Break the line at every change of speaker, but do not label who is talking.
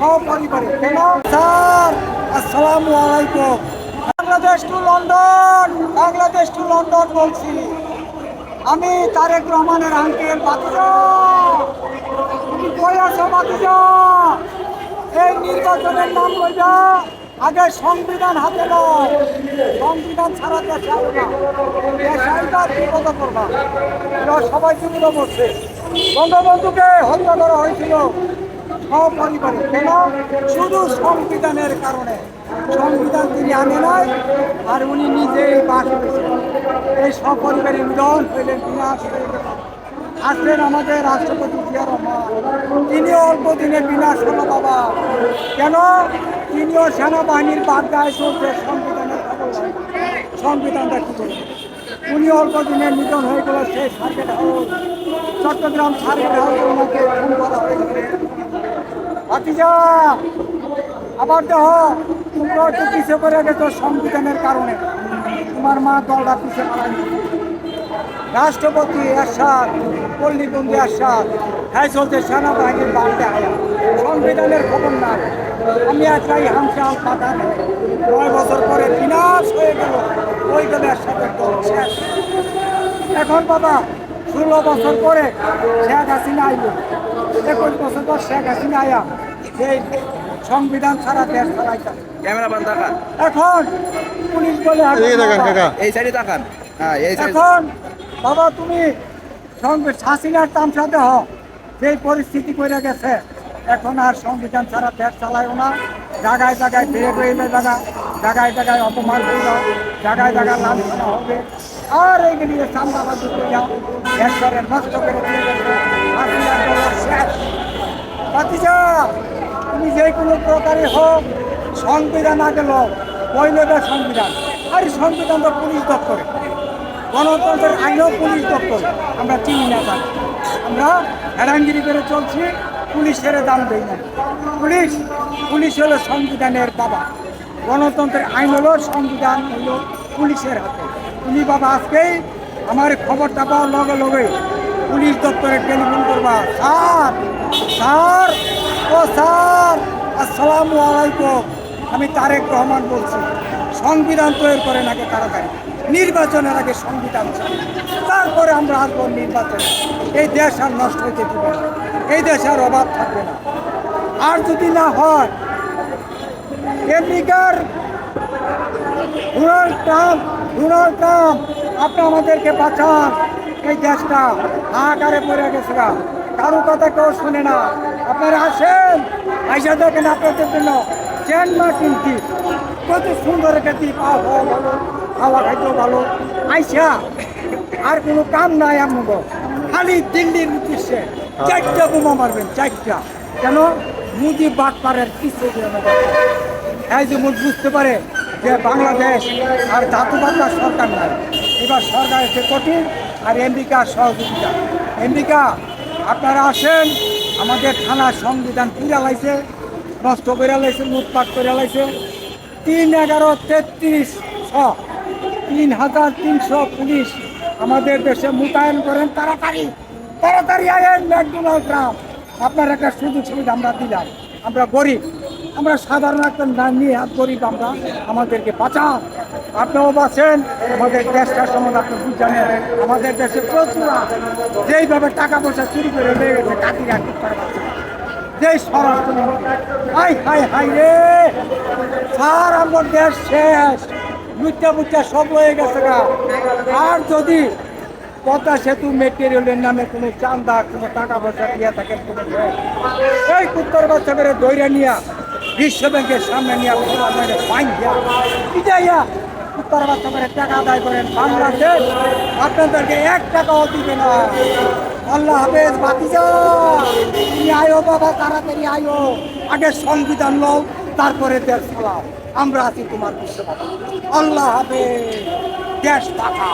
সপরিবারে কেন sir to London to London বলছি। আমি তারেক রহমানের আঙ্কেল বাতিজা এই নির্বাচনের নাম কইবা আগে সংবিধান হাতে সংবিধান ছাড়া দেশে আইবা না। করবা সবাই বিপদ করছে বঙ্গবন্ধুকে হত্যা করা হয়েছিল। সপরিবারে কেন শুধু সংবিধানের কারণে। সংবিধান তিনি আনে নাই, আর উনি নিজেই বাস করেছেন। এই সপরিবারে নিধন হইলেন বিনাশ হয়ে আসলেন আমাদের রাষ্ট্রপতি জিয়া রহমান। তিনি অল্প দিনে বিনাশ হলো বাবা। কেন? তিনিও সেনাবাহিনীর বাধ্যায় চলছে সংবিধানের সংবিধানটা কি করবে উনি অল্প দিনে নিধন হয়ে গেল সেই সার্কেট হাউস। চট্টগ্রাম সার্কেট হাউসে ওনাকে খুন করা হয়েছে ভাতিজা, আবার দেহ, তোমরা একটু পিছিয়ে করে গেছো সংবিধানের কারণে। তোমার মা দলটা পিছিয়ে পালাই রাষ্ট্রপতি এরশাদ, পল্লীবন্দি এরশাদ হ্যাঁ চলছে সেনাবাহিনীর বাড়িতে আয়া। সংবিধানের খবর না আমি একটাই হামশাম পাতা নেই নয় বছর পরে বিনাশ হয়ে গেল। ওই গেল এরশাদের দল শেষ। এখন বাবা ষোলো বছর পরে শেখ হাসিনা আইল। একুশ বছর পর শেখ হাসিনা আয়া সেই সংবিধান ছাড়া দেশ চালাইতাম।
ক্যামেরা বান তাকান।
এখন পুলিশ বলে এখন বাবা,
এই সাইডে তাকান। হ্যাঁ এই
এখন বাবা তুমি হাসিনার তামসা দেহ যেই পরিস্থিতি করে গেছে। এখন আর সংবিধান ছাড়া দেশ চালায়ও না। জায়গায় জায়গায় ফিরে রইলে জায়গা জায়গায় জায়গায় অপমান হইল জায়গায় জায়গায় লাঞ্ছনা হবে। আর এইগুলি চান্দাবাদ করে যাও দেশটাকে নষ্ট করে দিয়ে তুমি যে কোনো প্রকারে হোক, সংবিধান আগে লো পয়লেটা সংবিধান। আর সংবিধান তো পুলিশ দপ্তরে। গণতন্ত্রের আইনও পুলিশ দপ্তর। আমরা চিনি না তার আমরা হেরাঙ্গিরি করে চলছি, পুলিশের দাম দেই না। পুলিশ পুলিশ হলো সংবিধানের বাবা। গণতন্ত্রের আইন হলো, সংবিধান হলো পুলিশের হাতে। তুমি বাবা আজকেই আমার খবরটা পাওয়ার লগে লগে পুলিশ দপ্তরে টেলিফোন করবা। স্যার স্যার, ও স্যার, আসসালামু আলাইকুম। আমি তারেক রহমান বলছি। সংবিধান তৈরি করেন আগে তাড়াতাড়ি। নির্বাচনের আগে সংবিধান চাই। তারপরে আমরা আসব নির্বাচনে। এই দেশ আর নষ্ট হইতে দিবে না। এই দেশ আর অভাব থাকবে না। আর যদি না হয় আমেরিকার ডোনাল্ড ট্রাম্প ডোনাল্ড ট্রাম্প আপনি আমাদেরকে বাঁচান। এই দেশটা হাহাকারে পড়ে গেছে। কারও কথা কেউ শুনে না। আপনারা আসেন। আইসা দেখেন আপনাদের জন্য চেন মার্টিন কি। কত সুন্দর পাওয়া খাওয়া ভালো খাওয়া খাইতেও ভালো। আইসা, আর কোনো কাম নাই আমগো খালি দিল্লির উদ্দেশ্যে চারটা বোমা মারবেন, চারটা। কেন? মুদি পারেন কিছু এই যে বুঝতে পারে যে বাংলাদেশ আর বাংলার সরকার নাই। এবার সরকার এসে কঠিন আর আমেরিকার সহযোগিতা। আমেরিকা আপনারা আসেন, আমাদের থানার সংবিধান পুরা লাইছে, নষ্ট করে লাইছে, লুটপাট করে লাইছে। তিন এগারো তেত্রিশ ছ তিন হাজার তিনশো পুলিশ আমাদের দেশে মোতায়েন করেন, তাড়াতাড়ি তাড়াতাড়ি আয়েন ম্যাকডোনাল্ড ট্রাম্প। আপনার একটা সুযোগ সুবিধা আমরা দিলাম। আমরা গরিব। আমরা সাধারণ একটা না- নিয়ে হাত গরিব আমরা, আমাদেরকে বাঁচান। আপনিও বাঁচেন, আমাদের দেশটার সম্বন্ধে আপনি বুঝানেন আমাদের দেশে প্রচুর যেইভাবে টাকা পয়সা চুরি করে নিয়ে গেছে ঠিক করে পাচ্ছে যেই স্বরাষ্ট্রমন্ত্রী হাই হাই হাই রে! স্যার, আমার দেশ শেষ। লুচ্চা বুচ্চা সব হয়ে গেছে গা। আর যদি পদ্মা সেতু মেটেরিয়ালের নামে কোনো চান্দা কোনো টাকা পয়সা দিয়ে থাকে, কোনো। এই উত্তর বাচ্চা করে দৈরা নিয়া বিশ্ব ব্যাংকের সামনে নিয়ে আপনাদের ফাইন পিটাইয়া উত্তর বাচ্চা করে টাকা আদায় করেন বাংলাদেশ। আপনাদেরকে এক টাকাও দিবে না। আল্লাহ হাফেজ তুমি আয়ো বাবা, তাড়াতাড়ি আয়ো। আগে সংবিধান লও তারপরে দেশ চালাও। আমরা আছি তোমার বিশ্ব আল্লাহ হাফেজ, দেশ পাকা